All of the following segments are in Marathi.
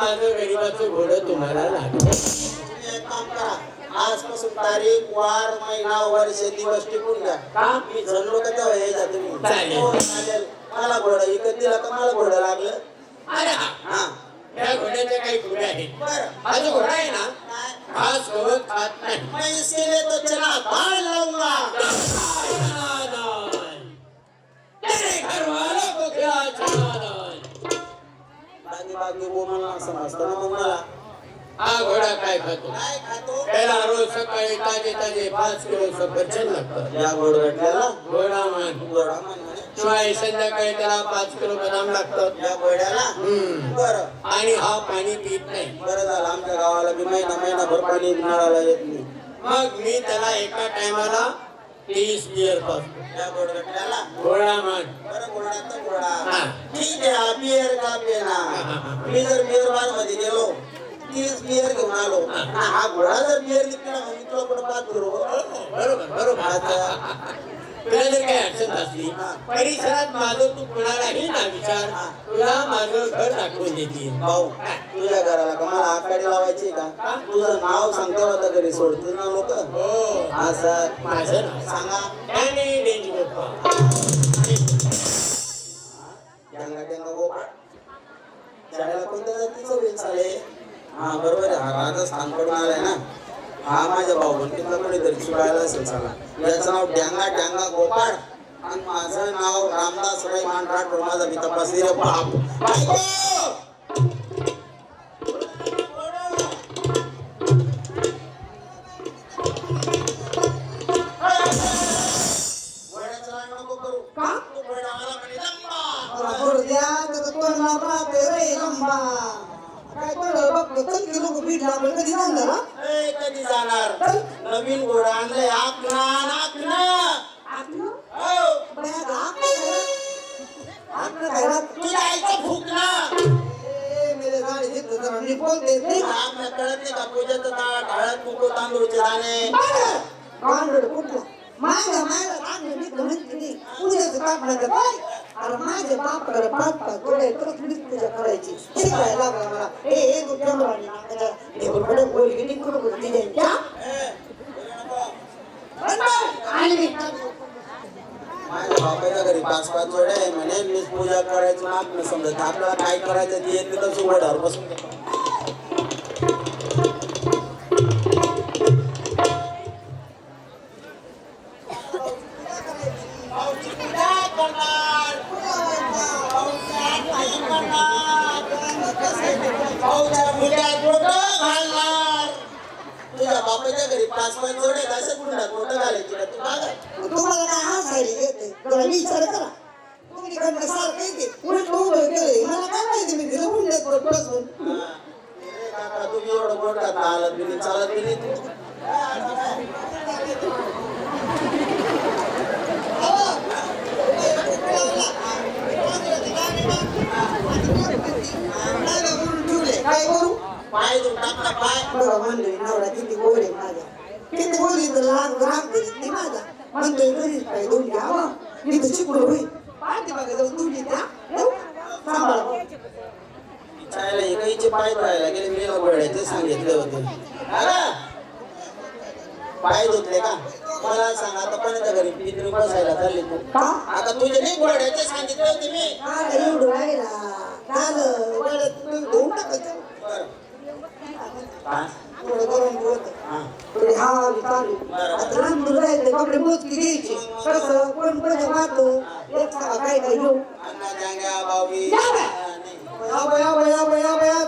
माझं गरीबाचं घोडं तुम्हाला लागलं तुम्ही एक काम करा आजपासून तारीख वार महिना वर्ष दिवस टिकून का? मी जणलो का तेव्हा हे जा तुम्ही चालेल. हो, चालेल. मला घोडं इकत दिला तर मला घोडं लागलं. अरे हा हा. या घोड्याचे काही घोडे आहेत. बरं. हा जो घोडा आहे ना काय? गवत खात नाही. तो चला बाल लाऊंगा तेरे घरवालों को क्या चलाना बाकी बाकी बोमाला समजतं ना मग मला हा घोडा काय खातो? काय खातो? त्याला रोज सकाळी ताजे ताजे पाच किलो सफरचंद लागतं. या गोड घोडा मान म्हणे? शिवाय संध्याकाळी त्याला पाच किलो बदाम लागतात या गोड्याला? हम्म. बरं. आणि हा पाणी पित नाही. बरं झालं आमच्या गावाला बी महिना महिनाभर पाणी नळाला येत नाही मग मी त्याला एका टायमाला तीस बिअर पाजतो या गोड भेटल्याला घोडा मान बरं गोडा तर हा. ठीक आहे हा बिअर का पेना मी जर बारमध्ये गेलो तीस बिअर घेऊन आलो हा. घोडा जर बिअर विकला मग मी तुला कुठं पाहत करू बरोबर बरोबर. आता तुला जर काही अडचण असली परिसरात माझं तू कुणालाही ना विचार तुला माझं घर दाखवून देतील. भाऊ तुझ्या घराला का मला आकाडी लावायची का? तुझं नाव सांगते होता घरी सोडते ना लोक? हो. असं माझं नाव सांगा. त्याने डेंजर गोपाळ. त्यांना कोणत्या जातीचं साले हा बरोबर आहे. हा राजस्थानकडून आलाय ना. हा माझ्या भाऊ बंटीतला कोणीतरी शिवायला असेल चला. याचं नाव डॅंगा डॅंगा गोपाळ. आणि माझं नाव रामदास रैमान राठोड माझा मी तपासली बाप. घेतलं जरा नीट बोलते नाही का? आपल्या कळत नाही का पूजेचं ताट हळद कुंकू तांदूळचे दाणे. गांडूळ कुठलं? माझ्या माझ्या गांडूळ नीट म्हणते ती. पूजेचं ताट म्हणते काय? अरे बापाकडे पाच पाच डोळे मीच पूजा करायची किती काय लागला मला ए ए तू केवढं वाणी नाकाच्या ढेकूरकडे बोल किती कुठं कुठं डिझाईनच्या आणि मी माझ्या बापाच्या घरी पाच पाच जोड्या आहे म्हणे मीच पूजा करायचं आपलं समजत आपल्याला काय करायचं ते येत तर घोड्यावर बसून बापाच्या घरी पाच पाच जोडे असं कुंडात मोठं घालायची का? तू गं? तुम्हाला काय हसायला येते? जरा विचार करा. तुम्ही इकडनं सारखं येते? उलट उभं केलंय मला काय माहिती मी उलट परत बसून काका तुम्ही एवढं मोठा चालत चालत बी नाही तू. काय करू? पाय देऊन टाक ना पाय. बघा म्हणलोय नवरा किती गोड आहे माझा. किती गोडी तर लहान राग करीत नाही माझा. म्हणतोय घरीच पाय दोन घ्यावा मी तर शिकलो होईल. पाहते बघा जाऊन तुमची त्या येऊ? सांभाळा. चायला एकाईचे पाय धुवायला गेले मी सांगितले होते. पाय धुतले का? मला सांग आता कोणाच्या घरी पितृ बसायला चालली तू? आता तुझे नाही गोळ्याचे सांगितले होते मी. एवढं राहिला. झालं धुवून टाकायचं. गरम चालू आता राहिले मोजकी कसं कोण कोणी एक सांगा काय काय घेऊ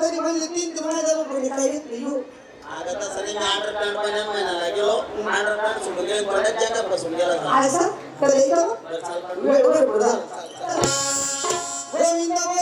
तरी म्हणले तीन ते महिन्याचा रुपये काय घेतली घेऊ आता तसं पहिल्या महिन्याला गेलो सोडून गेले बसून गेला येतो वेळ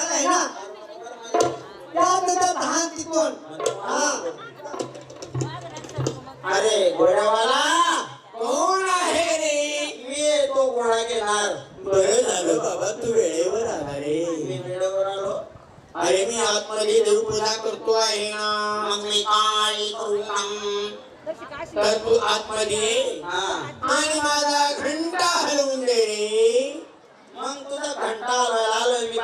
आहे ना, त्यात त्यात हात तिथून. हा. अरे घोड्यावाला कोण आहे रे? मी तो घोडा घेणार. बरं झालं बाबा तू वेळेवर आला मी रे वेळेवर आलो. अरे मी आतमध्ये देवपूजा करतो आहे ना. मग मी काय करू? तर तू आतमध्ये आणि माझा घंटा हलवून दे रे. मग तुझा घंटा हलवायला आलोय मी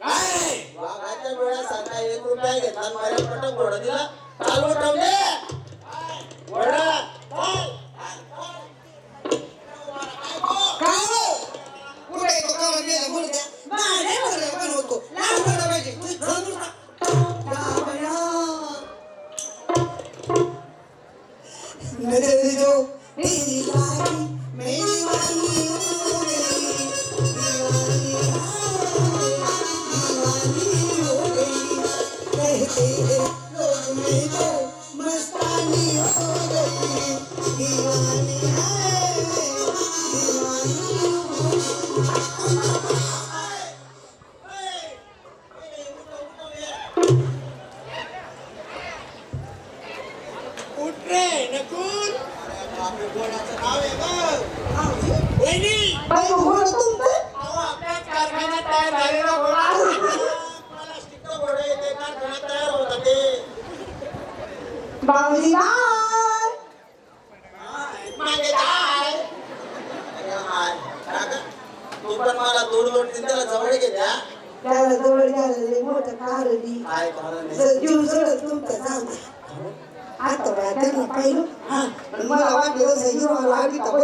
काय? रे काय वाघाच्या डोळ्यासारखा एक रुपया घेतला माझ्या पटक घोडा दिला. चालू ठेवले घोडा चाल. काय हो? कुठे तू पण मला दोन लोट दिन जवळ घे त्याला जवळ घालले मोठं कारण काय कारण जीव जडत तुमचा जाऊ आता बाय त्यांना काही मला वाटलं जसं हिरो अमिताभ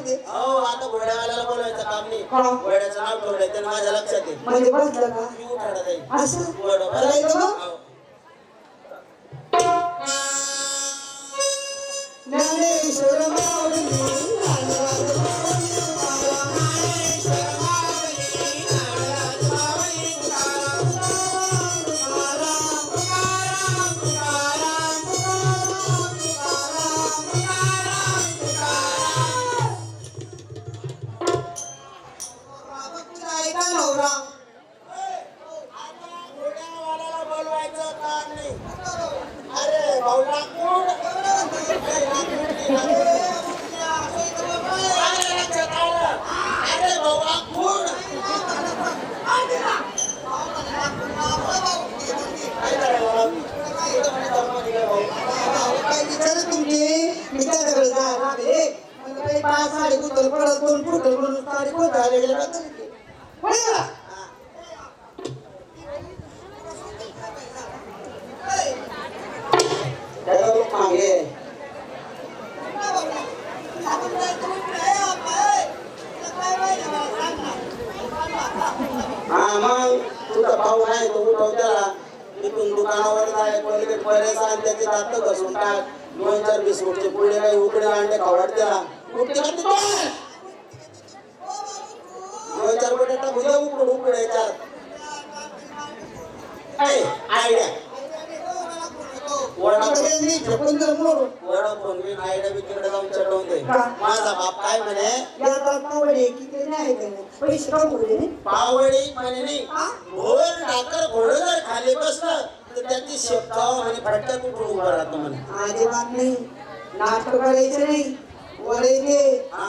नाव द्या ना ते. हो आता घोड्यावाल्याला बोलवायचं काम नाही हा. घोड्याचं नाव ठेवलंय त्यानं माझ्या लक्षात येईल म्हणजे बसलं का मी उठाडा जाईल असं घोडं करायचं. मग? ज्ञानेश्वर माऊली, घोर टाकर घोडं जर खाली बसलं तर त्याची शेपकाव म्हणे फटक्यात उठून उभं राहतो म्हणे? अजिबात नाही नाटक करायचं नाही. वडायचे हा.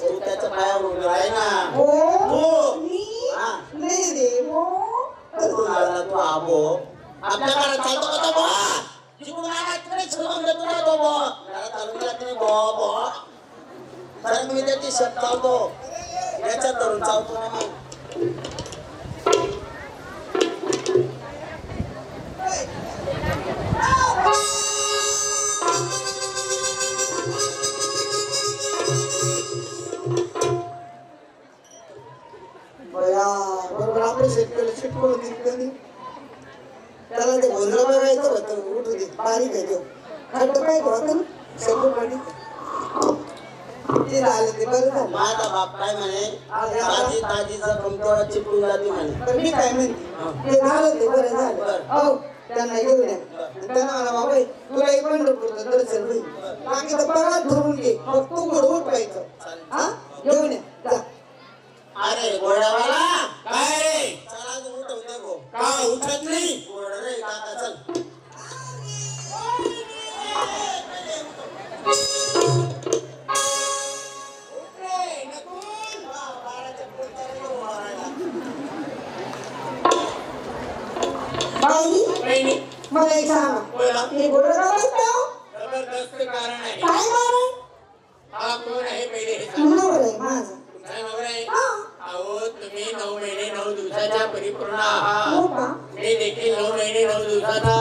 तू त्याच्या पायावर उभं आहे ना हो हो. मी हा. नाही रे हो तू आला तू आबो. आपल्या घरात चालतो का तो बो? जिकडून आला तिकडे छलवून देतो ना तो बो. घरात चालून गेला की नाही बो बो. तर मी त्याची खिशात चावतो याच्यात धरून चावतो ना मग बरोबर आपल्या त्याला ते बोलणं बघायचं होतं उठू दे बारीक आहे तो. खड्ड काय होतं? ना सगळं पाणी. ते झालं ते बरं झालं. माझा बाप काय म्हणे? ताजी ताजी जखम तेव्हा चिपळून जाते म्हणे. तर मी काय म्हणते? ते झालं ते बरं झालं. हो त्यांना घेऊन या त्यांना म्हणा बाबा तुला एक पंढरपूरचं दर्शन होईल. बाकी तर पगार धरून घे. मग तू गोड उठवायचं हा? घेऊन या जा. अरे घोडावाला एक सांगा. हे जबरदस्त कारण आहे. काय कारण हा कोण आहे पहिले हे सांगा. नवरा आहे माझा. तुमचा नवरा आहे. अहो तुम्ही नऊ महिने नऊ दिवसाच्या परिपूर्ण हो आहात का? मी देखील नऊ महिने नऊ दिवसाचा.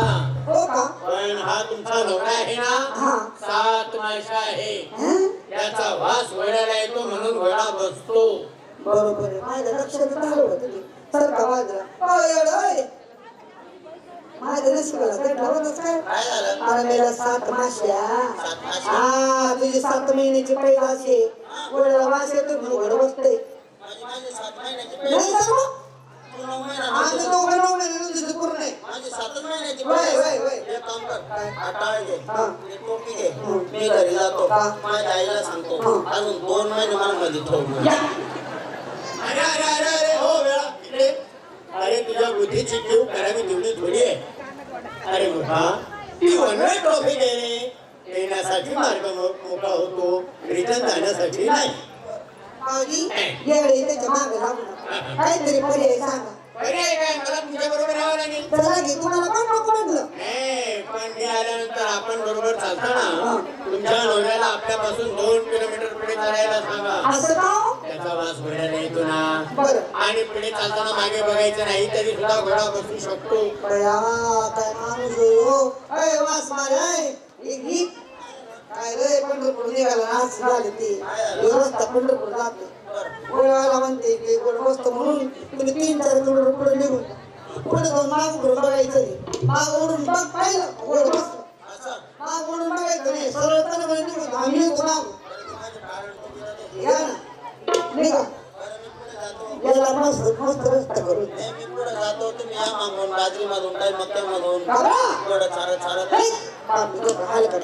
हो पण हा तुमचा नवरा आहे ना? सात माशा आहे? त्याचा वास घोड्याला येतो म्हणून घोडा बसतो. बरोबर आहे. माझ्या लक्षात आलं होतं माझ्या नशिबाला काही ठरवतच काय मेला सात माश्या? हा तुझी सात महिन्याची असे वडाला येतो म्हणून घड बसते नाही महिना आम्ही. दोघं नऊ महिने तुझं पूर्ण आहे वय. वय, वय. हा हा. ही हं. मी घरी जातो हा. माझ्या आईला सांगतो हं. अजून दोन महिने मला मध्ये ठेवू या. अरे अरे अरे अरे हो वेळा इकडे अरे तुझ्या बुद्धीची ठेव करावी तेवढी थोडी आहे अरे मोठा ती वनवे ट्रॉफी देणे येण्यासाठी मार्ग मो- मोकळा होतो रिटर्न जाण्यासाठी नाही माऊली, येडे त्याच्यामागे लागू नका. काहीतरी पर्याय सांगा पर्याय काय मला तुझ्या बरोबर यावं लागेल चला घे तुम्हाला पण नको म्हटलं नाही, पण मी आल्यानंतर आपण बरोबर चालताना तुमच्या नवऱ्याला आपल्यापासून दोन किलोमीटर पुढे चालायला सांगा असं? का? त्याचा वास घोड्याला येतो ना. बरं. आणि पुढे चालताना मागे बघायचं नाही तरी सुद्धा घोडा बसू शकतो. बया काय माणूस हो? अय वास मारे ही काय रे पंढरपूर निघाला नाच झाले ते. रस्ता पंढरपूर जातो. गोळ्याला म्हणते की गोड बसतो म्हणून तुम्ही तीन चार किलोमीटर पुढे निघून. पुढे जाऊन माग पुढे बघायचं नाही. माग ओढून बघ पाहिलं? गोड असं? माग ओढून बघायचं नाही. सरळ तनमध्ये निघून. आम्ही माग. या. ना निघा याला मस्त मस्त रस्ता करू. नाही, मी पुढे जातो तुम्ही या मागून बाजरी मधून काही मक्या मधून बाबा! थोडं चालत. ऐक, बाप हाल का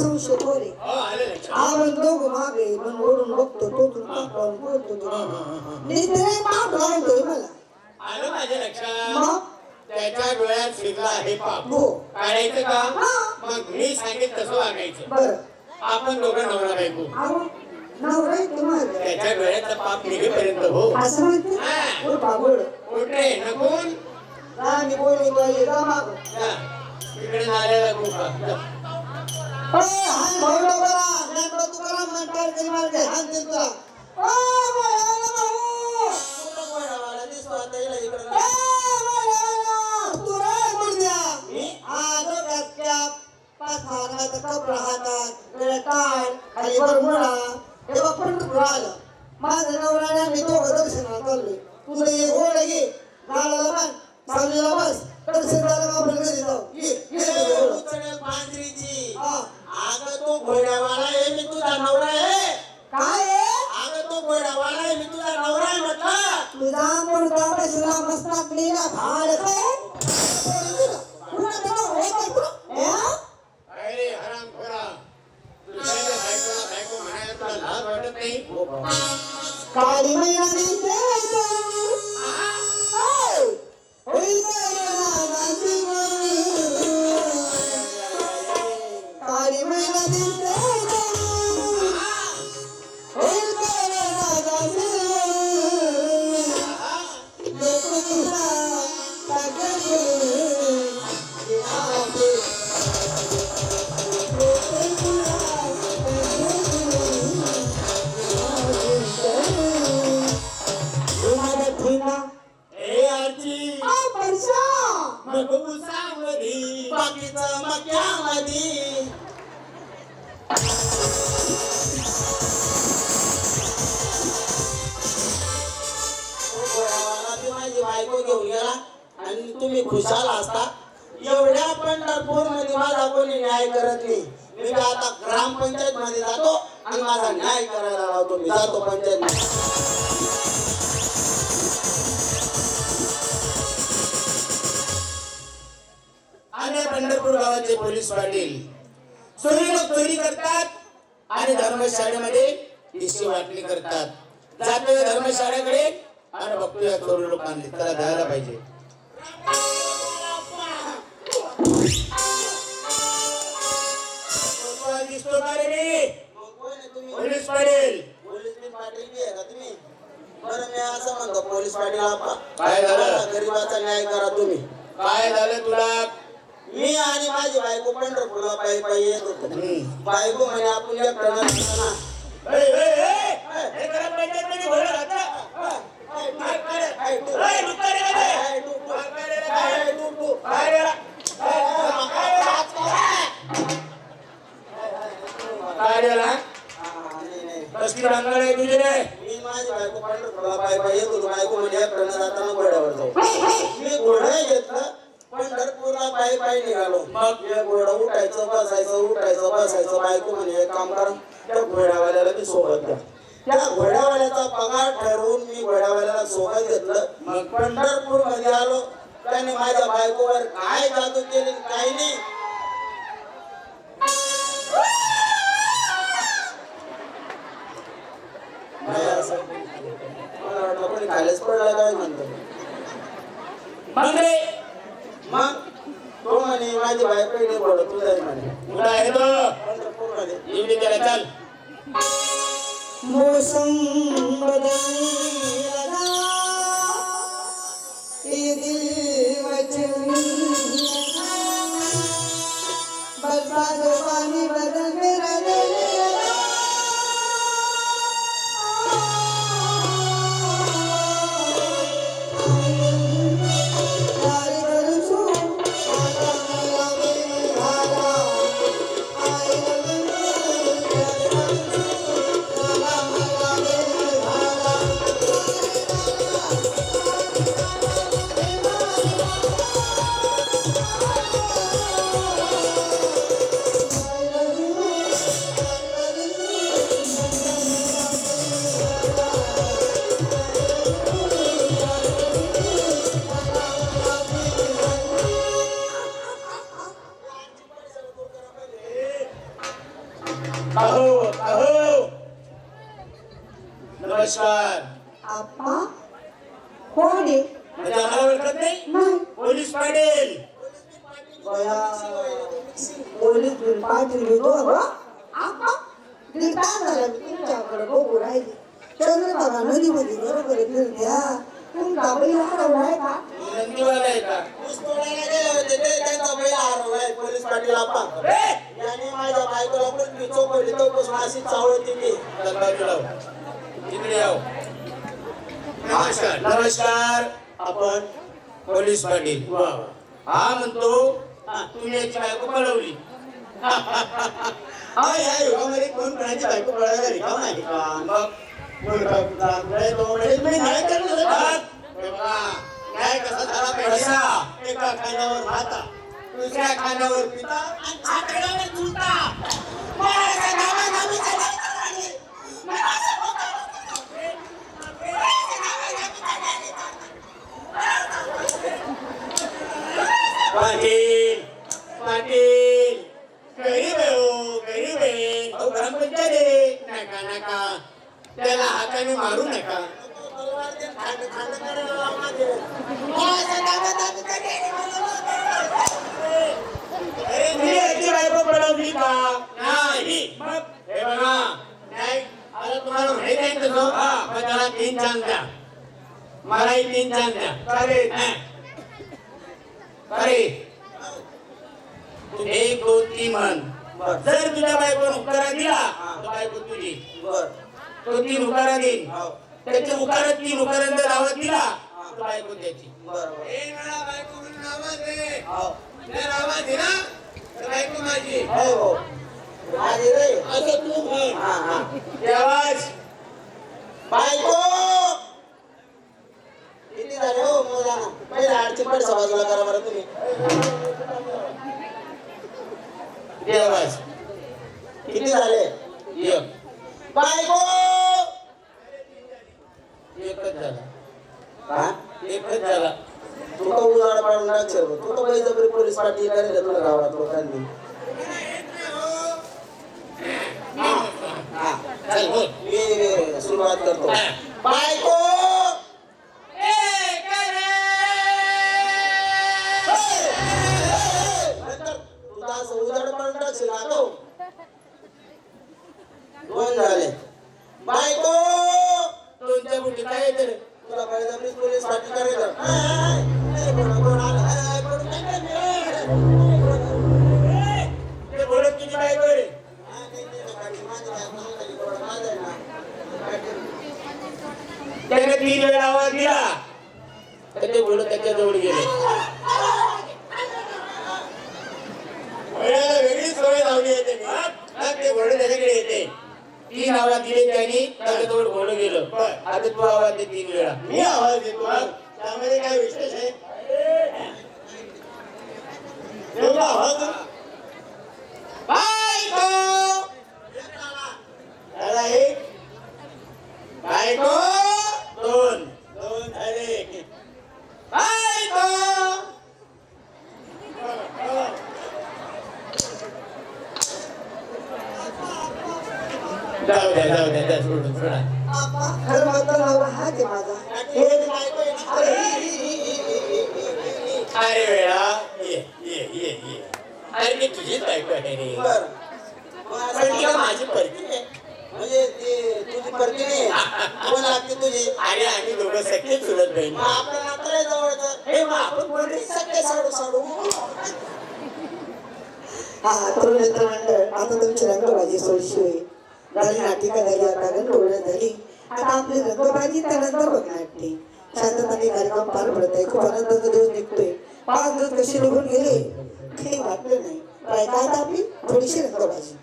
संशय हो लक्षात आपण दोघं मागे म्हणून ओढून बघतो तो तू पाठवून बोलतो तो निसरे पाठ लावतोय मला. आलं माझ्या लक्षात? त्याच्या डोळ्यात शिरला आहे पाप. हो. काढायचं का. मग मी सांगेन तसं वागायचं. बरं. आपण दोघं नवरा बायको. नवरा माझा त्याच्या डोळ्याचं पाप निघेपर्यंत हो. असं म्हणते? हा. बोल कुठे नकून? मी बोलू पाहिजे जा. मागं. तिकडे नाल्याला गुफा माझं नवरा मी दोघं दर्शनाला चाललोय. तुला एक गोड घे गाडाला बांध सावलीला बस पांढरीची तो घोड्यावाला आहे मी तुझा नवरा आहे काय आग तो घोड्यावाला आहे मी नवरा आहे म्हटला तुझा मुलगा बसला मस्ता काली मैया बायको घेऊन गेला. आणि तुम्ही खुशाल असता. एवढ्या पंढरपूरमध्ये माझा कोणी न्याय करत नाही. मी आता ग्रामपंचायत मध्ये जातो आणि माझा न्याय करायला लावतो. मी जातो पंचायत आणि पंढरपूर गावाचे पोलीस पाटील. चोरी लोक चोरी करतात आणि धर्मशाळेमध्ये हिस्से वाटणी करतात. जातो धर्मशाळेकडे आणि बघतोय चोरी लोकांनी त्याला द्यायला पाहिजे. दिसतो का रे मी पोलीस पाटील. पोलीस बी पाटील बी आहे का तुम्ही? बरं मी असं म्हणतो पोलीस पाटील आपा काय झालं? गरीबाचा न्याय करा तुम्ही. काय झालं तुला? मी आणि माझी बायको पंढरपूरला पायी पायी येत होतो. बायको म्हणे आपण कसली आहे मी माझी बायको बायको म्हणजे घोड्यावर जाऊ मी घोडं घेतलं पंढरपूरला पायी पायी निघालो मग? उठायचं बसायचं उठायचं बसायचं बायको म्हणे काम करा त्या घोड्यावाल्याला मी सोबत द्या त्या घोड्यावाल्याचा पगार ठरवून मी घोड्यावाल्याला सोबत घेतलं. मग पंढरपूरमध्ये आलो. त्याने माझ्या बायकोवर काय जादू केली? काही नाही. मला वाटलं कोणी खालीच पडलं काय म्हणतो? मग? तो म्हणे माझी बायको पडत म्हणे त्याला चाल. बदल पानी बदल मेरा पाटील भेटो अगं आप्पा बिल काय झालं तुमच्याकडे बघू राहिली. चंद्रभागा नदीमध्ये बरोबर फिरत्या. तुमचा बैल हरवलाय का? नंदीवाला आहे का? ऊस तोडायला गेले होते ते त्यांचा बैल हरवलाय पोलीस पाटील आपा. ए! याने माझ्या बायकोला पण चौकडी चौकशी अशी चावळती मी बाजूला लाव. इकडे याव नमस्कार. नमस्कार. आपण पोलीस पाटील. हा म्हणतो हा, तुम्ही याची बायको पळवली अहो या युगामध्ये कोण कोणाची बायको पळायला रिकाम नाही का मग मूर्खा पुढे तोडे मी नाही करणार काय कसा झाला पैसा? एका खांद्यावर माता दुसऱ्या खांद्यावर पिता आणि छातडावर चुलता पाटील पाटील. गरीब आहे हो गरीब. आहे अहो ग्रामपंचायत आहे नका नका. त्याला हाताने मारू नका. अरे तुम्ही याची बायको पडवली का? नाही. मग हे बघा. नाही आता तुम्हाला माहीत आहे तसं मग त्याला तीन चांद द्या. मलाही तीन चांद द्या. चालेल. अरे तू एक दोन तीन म्हण. जर तुझ्या बायको उकारा दिला तर बायको तुझी. तो तीन उकारा देईल. हो. त्याच्या उकारात तीन उकारात जर आवाज दिला तर बायको त्याची. आवाज हो. दिला तर बायको माझी. हो हो. असं तू म्हण. हा हा. आवाज. बायको! किती झाले हो मोजा पहिले पड सवाजूला करा बरं तुम्ही. किती झाले? एक. बायको एकच झाला. हा? एकच झाला. उजाड पोलीस पाटील करेल तुला गावात लोकांनी? हा. सुरुवात करतो. बायको तीन वेळा आवाज दिला. तर ते बोलत त्याच्याजवळ गेले. वेगळी सवय लावली आहे ते घोडं त्याच्याकडे येते. तीन आवाज दिले त्यांनी त्याच्याजवळ घोडं गेलं. आता तू आवाज दे तीन वेळा. मी आवाज देतो. त्यामध्ये काय विशेष आहे? आवाज? बायको! झाला एक बायको! दोन दोन झाले बायको जाऊ द्या जाऊ द्या त्या सोडून सोडा खरं म्हणतो नवरा हाच आहे माझा हे बायको आहे ना. अरे, ही- ही- ही- ही- ही- ही- ही- ही. अरे वेळा ये ये ये ये अरे मी तुझीच बायको आहे रे बरं. पण माझी परकी आहे म्हणजे ते परकी नाही कोण लागते तुझी. अरे आम्ही दोघं सख्खे चुलत बहीण. मग आपलं नातं जवळचं. हे मग आपण कोणी सगळे साडू साडू. हा मित्र मंडळ आता तुमची रंगबाजी सोयशी होईल झाली नाटिका झाली आता गंडोळं झाली. आता आपली रंगबाजी त्यानंतर बघ नाट्य शांतपणे कार्यक्रम पार पडत आहे. खूप आनंदाचा दिवस निघतोय. पाच दिवस कसे निघून गेले? काही वाटलं नाही. काय काय आपली? थोडीशी रंगबाजी.